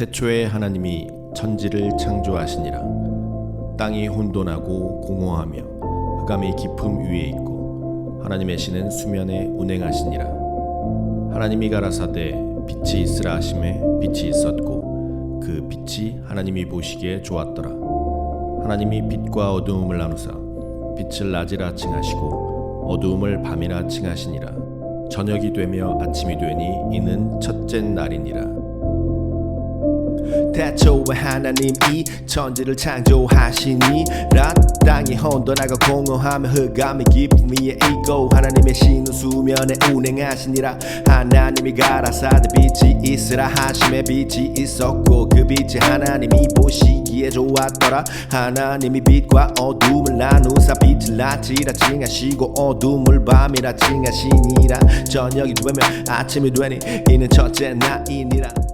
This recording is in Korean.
태초에 하나님이 천지를 창조하시니라. 땅이 혼돈하고 공허하며 흑암이 깊음 위에 있고 하나님의 신은 수면에 운행하시니라. 하나님이 가라사대 빛이 있으라 하심에 빛이 있었고 그 빛이 하나님이 보시기에 좋았더라. 하나님이 빛과 어두움을 나누사 빛을 낮이라 칭하시고 어두움을 밤이라 칭하시니라. 저녁이 되며 아침이 되니 이는 첫째 날이니라 태초에 하나님이 천지를 창조하시니 라 땅이 혼돈하고 흑암이 깊음 위에 있고 하나님의 신은 수면에 운행하시니라. 하나님이 가라사대 빛이 있으라 하심에 빛이 있었고 그 빛이 하나님이 보시기에 좋았더라. 하나님이 빛과 어둠을 나누사 빛을 낮이라 칭하시고 어둠을 밤이라 칭하시니라. 저녁이 되면 아침이 되니 이는 첫째 날이니라